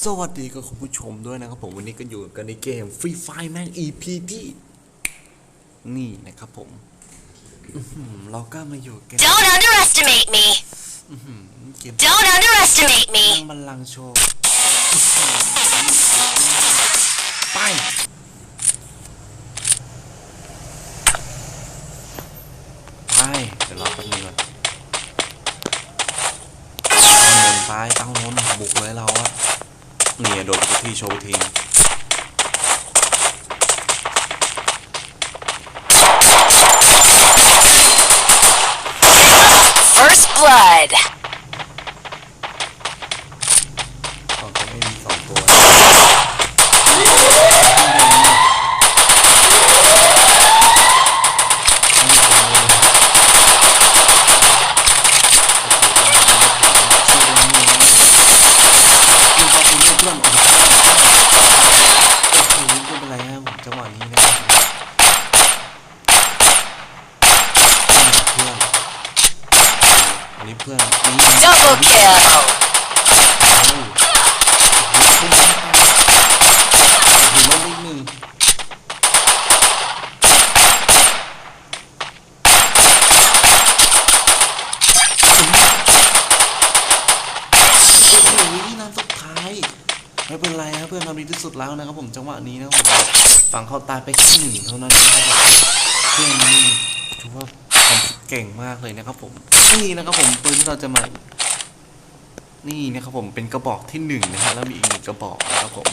สวัสดีกับคุณผู้ชมด้วยนะครับผมวันนี้ก็อยู่กันในเกม Free Fire แม่ง EP ที่นี่นะครับผมอื้อหือเราก็มาอยู่กัน Don't underestimate me. เกม Don't underestimate นั่ me. งบัลลังก์โชว์ไปไปเดี๋ยวรอแป๊บนึงก่อนตั้งนนไปตั้งนนบุกเลยเราอะเนี่โดนที่โชว์ทีม First blood. สองตัวไม่มีสองตัวจังหวะนี้นะครับอันนี้เพื่อนอันนี้เพื่อน Double kill. ถือว่าเลขหนึ่งโอ้โหนี่นัดสุดท้าย ไม่เป็นไรครับเพื่อนทำดีที่สุดแล้วนะครับผมจังหวะนี้นะครับผมฝังเขาตายไปแค่หนึ่งเท่านั้นนะครับผมเพื่อนนี่ถือว่าทำเก่งมากเลยนะครับผมนี่นะครับผมปืนที่เราจะมานี่นะครับผมเป็นกระบอกที่หนึ่งนะฮะแล้วมีอีกหนึ่งกระบอกนะครับผม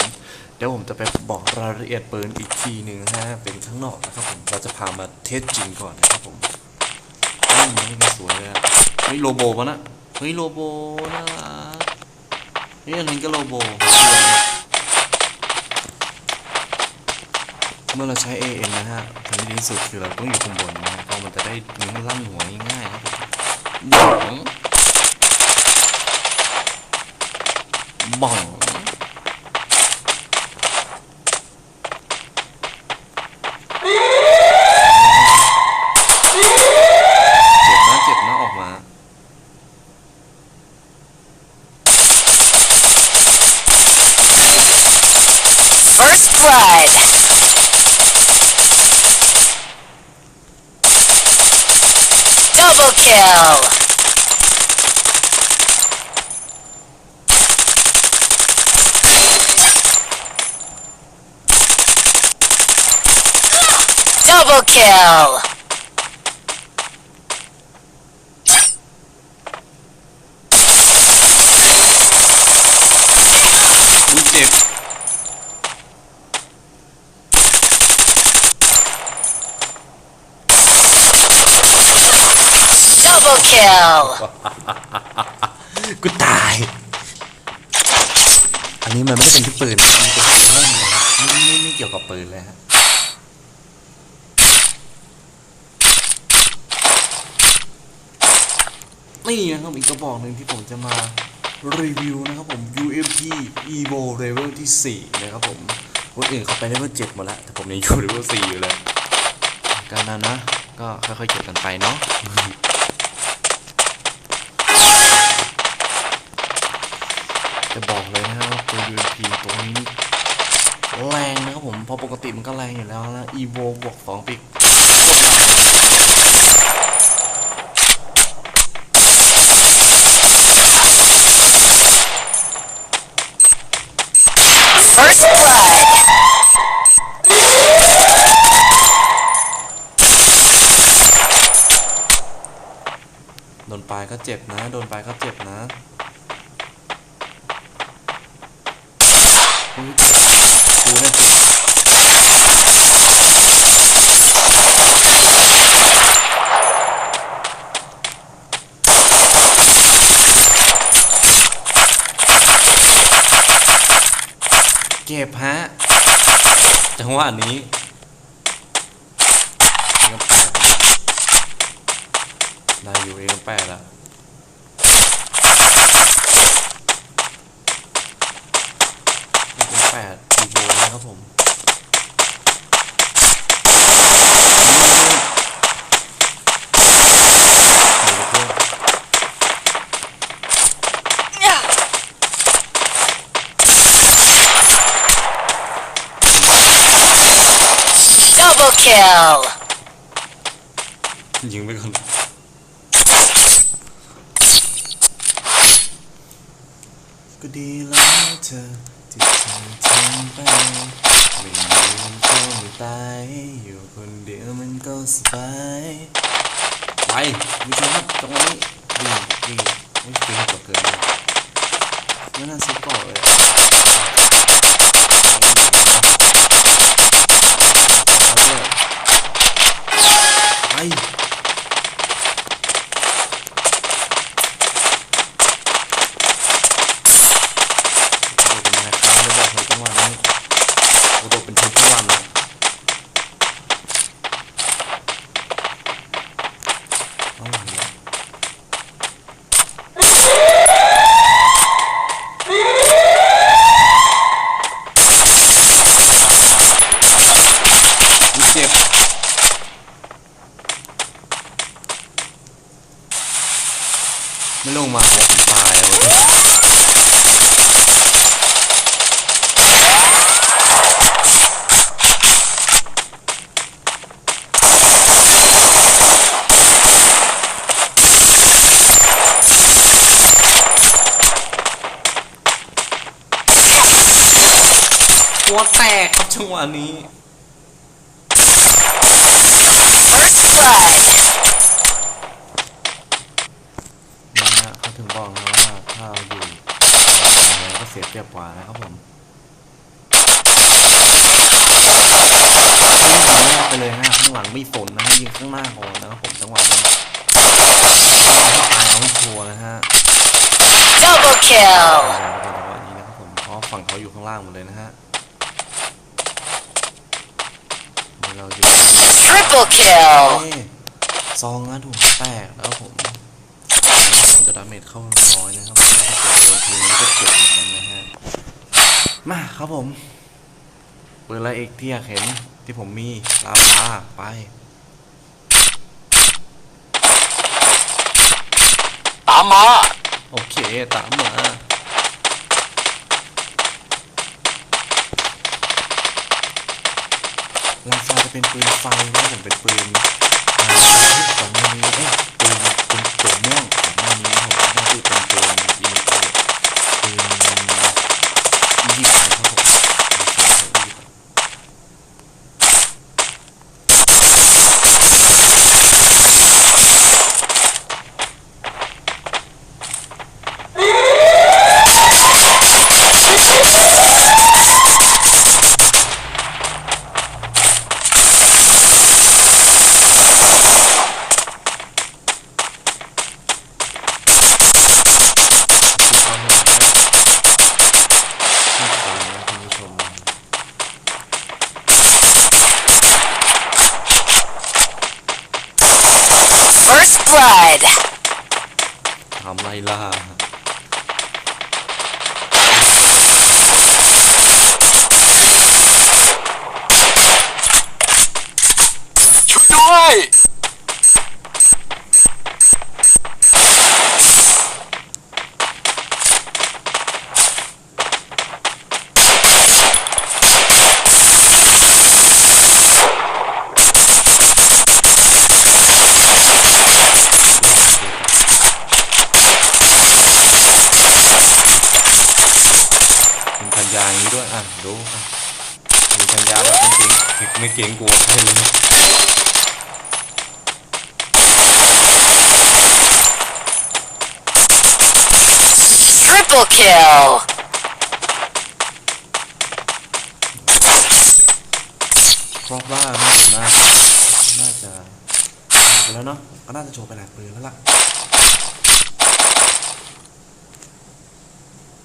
เดี๋ยวผมจะไปบอกรายละเอียดปืนอีกทีหนึ่งฮะเป็นข้างนอกนะครับผมเราจะพามาเทสจริงก่อนนะครับผมนี่นี่สวยเลยอะเฮ้ยโลโบปะนะเฮ้ยโลโบน่า รักเฮ้ยอันนี้ก็โลโบเมื่อเราใช้ AN นะฮะทางที่ดีที่สุดคือเราต้องอยู่ข้างบนนะเพราะมันจะได้ยิงลั่นหัวง่ายครับบ้องบ้อง kill. Double kill. Kill. กูตาย อันนี้มันไม่ได้เป็นที่ปืนมันเป็นของเล่นะไม่ไม่ไม่เกี่ยวกับปืนเลยฮะนี่นะครับอีกกระบอกหนึ่งที่ผมจะมารีวิวนะครับผม UMP Evo Level ที่ 4 นะครับผม คนอื่นเขาไป Level 7หมดแล้ว แต่ผมยังอยู่ Level 4 อยู่เลยการนั้นนะ ก็ค่อยๆเก็บกันไปเนาะ นะว่าตัว UMP ตัวนี้นี่แรงนะครับผมพอปกติมันก็แรงอยู่แล้วนะ Evo บวก2ปีกโคตรแรงโดนปลายก็เจ็บนะ โดนปลายก็เจ็บนะอุ๊ยกูเนี่ยเจ็บ เก็บฮะจังหวะนี้เอ็มแปดได้อยู่เอ็มแปดละเอ็มแปดดีโบนะครับผม kill. ยิงไปก่อนก็ดีแล้วเธอที่เธอทำไปไม่มีมันก็ไม่ตายอยู่คนเดียวมันก็สบายไปมีชมครับตรงนี้ดีดีไม่ปีนตัวเกินเลยไม่น่าซื้อก่อนเลย อะไป โอ้เป็นนายค้าเลยบอกเลยจังหวะนี้โอ้โหเป็นเทปทุกวันเลยเอาอย่างนี้อุ๊ยเจ็บไม่ลงมาหัวผมตายเลย หัวแตกครับจังหวะนี้ First blood. นะฮะเขาถึงบอกนะว่าถ้าอยู่ฝั่งไหนก็เสียเปรียบกว่านะครับผมยิงข้างหน้าไปเลยฮะข้างหลังไม่สนนะฮะยิงข้างหน้าก่อนนะครับผมจังหวะนี้เอาให้ตายเอาให้ชัวร์นะฮะ Double kill. จังหวะนี้นะครับผมเพราะฝั่งเขาอยู่ข้างล่างหมดเลยนะฮะ เดี๋ยวเราจะ Triple kill. เอ้ยซองนะถูกแตกแล้วผมซองจะดาเมจเข้าน้อยนะครับถ้าเกิดโดนทีนี้ก็เจ็บเหมือนกันนะฮะ มาครับผมปืนอะไรอีกที่อยากเห็นที่ผมมีลาพาไปตามมา โอเค ตามมา ลาฟา จะเป็นปืนไฟนะผมเป็นปืนก่อนหน้านี้เอ๊ะปืนปืนตัวม่วงก่อนหน้านี้ผมน่าจะเป็นปืนยิงปืนยี่สิบครับผมลาฟาใช้ยี่สิบ ที่ความหวังนะที่ผมนะคุณผู้ชม First blood. ทำไรล่ะ ช่วยด้วย มีพันยาอย่างนี้ด้วย อะดูอะมีพันยาแบบไม่เกรงไม่เกรงกลัวใครเลย Triple kill. เพราะว่าน่าจะน่าน่าจะหมดไปแล้วเนาะก็น่าจะโชว์ไปหลายปืนแล้วล่ะ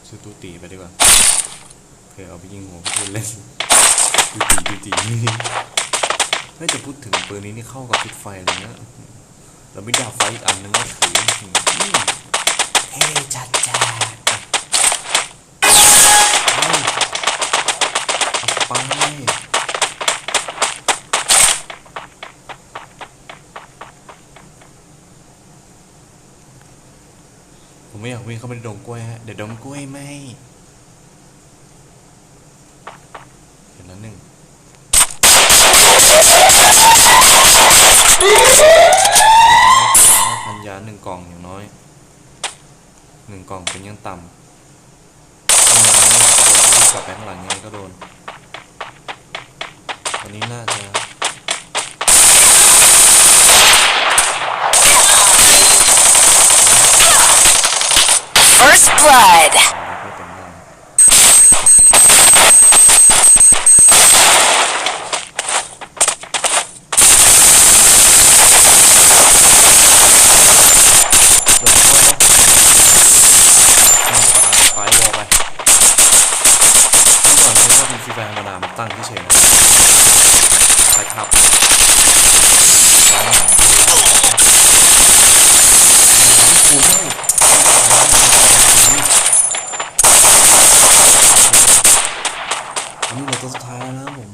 ซื้อตูตีไปดีกว่า เออเอาไปยิงหัวเพูดเล่นตูตีตูตีน่าจะพูดถึงปืนนี้นี่เข้ากับชุดไฟเลยนะแล้วมีดาบไฟอีกอันนึงก็ถืออืมเท่จัดจ้าอะเอาไปผมไม่อยากวิ่งเข้าไปในดงกล้วยฮะ เดี๋ยวดงกล้วยไหม กล่องเป็นยังต่ำข้างหลังนี่ก็โดนที่กลับไปข้างหลังยังไงก็โดนอันนี้น่าจะเฟิร์สบลัดไรเดี๋ยวเข้าแล้วนี่ปาไฟวอลไปเมื่อก่อนนี้ถ้าเป็นฟรีไฟธร รมดามันตั้งที่เฉยๆนะครับซ้ายหาโอ้โหอันนี้เราตัวสุดท้ายแล้วนะครับผม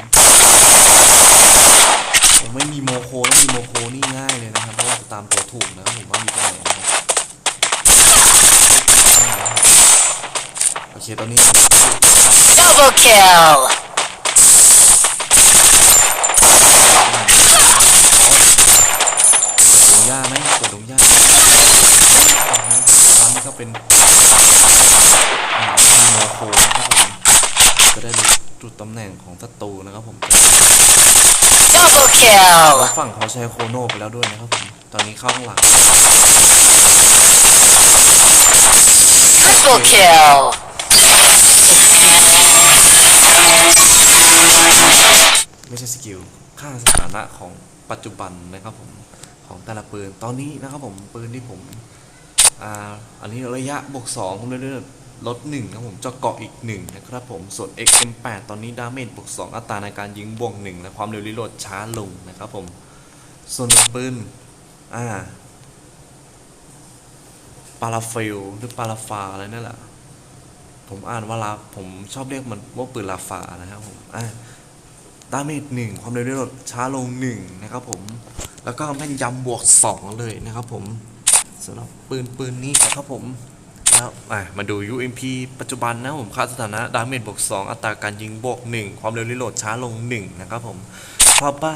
ผมไม่มีโมโคแล้วมีโมโคนี่ง่ายเลยนะครับ เพราะว่าตามตัวถูกนะผมว่าอยู่ตรงไหนนะครับโอเคตอนนี้ Double kill. ดงหญ้าไหมเปิดดงหญ้าไหมร้านนี้ก็เป็นอ่ามีโมโคนะครับผมจะได้รู้จุดตำแหน่ง ของศัตรูนะครับผม Double kill. แล้วฝั่งเขาใช้โคโน่ไปแล้วด้วยนะครับผม ตอนนี้เข้าข้างหลัง Triple kill. ไม่ใช่สกิล ค่าสถานะของปัจจุบันนะครับผม ของแต่ละปืน ตอนนี้นะครับผมปืนที่ผม อ่า อันนี้ระยะบวก2ผมเรื่อยๆ ลด1นะครับผมเจาะเกาะอีก 1 นะครับผม ส่วน XM8 ตอนนี้ดาเมจบวก2 อัตราในการยิงบวก1และความเร็วรีโหลดช้าลงนะครับผม ส่วนปืนอ่าปาราฟิลหรือปาราฟาอะไรนั่นแหละผมอ่านว่าลาผมชอบเรียกมันว่าปืนลาฟานะครับผมอ่าดาเมจหนึ่งความเร็วรีโหลดช้าลงหนึ่งนะครับผม แล้วก็แม่นยำบวกสองเลยนะครับผมสำหรับปืนปืนนี้ครับผม แล้วมาดู UMP ปัจจุบันนะผมค่าสถานะดาเมจบวก2 อัตราการยิงบวก 1 ความเร็วรีโหลดช้าลง 1 นะครับผมพาบ้า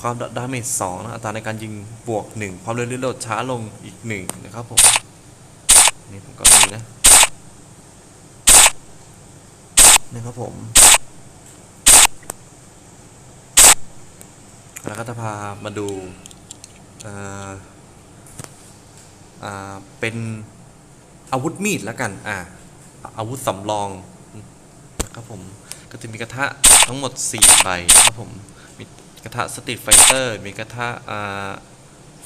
ความดาเมจ2นะอัตราในการยิงบวก 1 ความเร็วรีโหลดช้าลงอีก 1 นะครับผม นี่ผมก็มีนะนะครับผมแล้วก็จะพามาดูเอ่ออ่า เป็น อาวุธมีดแล้วกัน อ่า อาวุธสำรองนะครับผม ก็จะมีกระทะทั้งหมด 4 ใบนะครับผม มีกระทะสตรีทไฟเตอร์ มีกระทะอ่า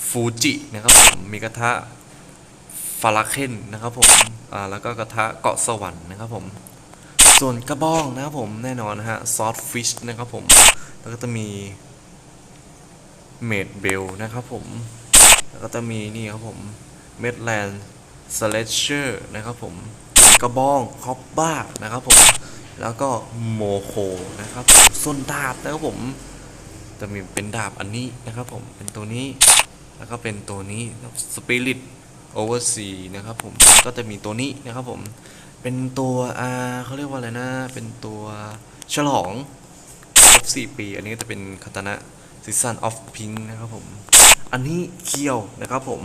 ฟูจินะครับผม มีกระทะฟาราเคนนะครับผม อ่า แล้วก็กระทะเกาะสวรรค์นะครับผม ส่วนกระบองนะครับผม แน่นอนนะฮะ ซอสฟิชนะครับผม แล้วก็จะมีเมดเบลนะครับผม แล้วก็จะมีนี่ครับผม เมดแลนด์ สเลชเชอร์นะครับผมกระบองคอปบ้านะครับผมแล้วก็โมโคนะครับผมส่วนดาบนะครับผมจะมีเป็นดาบอันนี้นะครับผมเป็นตัวนี้แล้วก็เป็นตัวนี้สปิริตโอเวอร์ซีนะครับผมก็จะมีตัวนี้นะครับผมเป็นตัวอ่าเขาเรียกว่าอะไรนะ เป็นตัวฉลองครบ4ปี อันนี้ก็จะเป็นคาตานะ Season of Pink นะครับผม อันนี้เคียวนะครับผม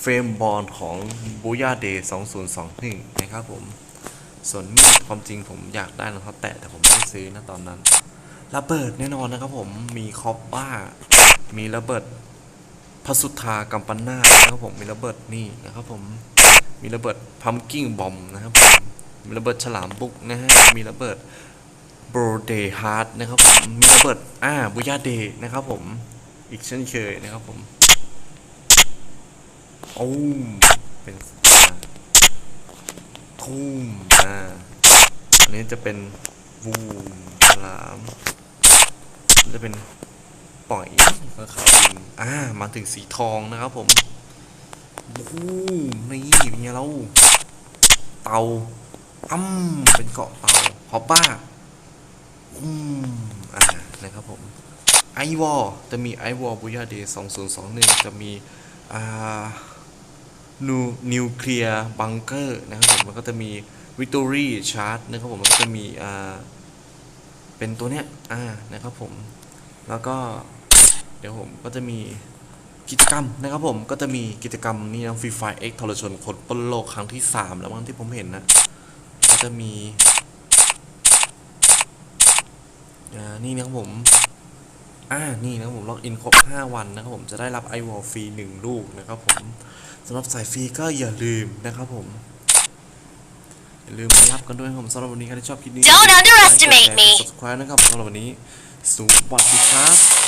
เฟรมบอลของบูย่าเดย์2021 นะครับผม ส่วนมีดความจริงผมอยากได้รองเท้าแตะแต่ผมไม่ซื้อนะตอนนั้นระเบิดแน่นอนนะครับผมมีคอปบ้า มีระเบิดพสุธากัมปนานะครับผมมีระเบิดนี่นะครับผมมีระเบิดพัมกิ้งบอมนะครับผมมีระเบิดฉลามบุกนะฮะมีระเบิดโบรเดฮาร์ดนะครับผมมีระเบิดอ่าบุยาเดนะครับผมอีกเช่นเคยนะครับผม โอ้มเป็นทุ่มอ่าอันนี้จะเป็นวูมฉลามจะเป็นปล่อยแล้วขาวดินอ่ามาถึงสีทองนะครับผมโอ้โหนี่เป็นไงเราเตาอ้ำเป็นเกาะเตาฮอปบ้าอืมอ่านะครับผมไอวอลจะมีไอวอลบุยาเดย์2021จะมีอ่า นูนิวเคลียร์บังเกอร์นะครับผมแล้วก็จะมีวิกตอรี่ชาร์ตนะครับผมแล้วก็จะมีอ่าเป็นตัวเนี้ยอ่านะครับผมแล้วก็เดี๋ยวผมก็จะมีกิจกรรมนะครับผมก็จะมีกิจกรรมนี่นะฟรีไฟเอ็กทรชนคนปนโลกครั้งที่ 3 แล้วมั้งที่ผมเห็นนะก็จะมีอ่านี่นะครับผมอ่านี่นะครับผมล็อกอินครบ 5 วันนะครับผมจะได้รับไอวอลฟรี1ลูกนะครับผม สำหรับสายฟรีก็อย่าลืมนะครับผม อย่าลืมมารับกันด้วยนะครับผมสำหรับวันนี้ใครที่ชอบคลิปนี้ Don't underestimate me กดแชร์กด subscribe นะครับสำหรับวันนี้สวัสดีครับ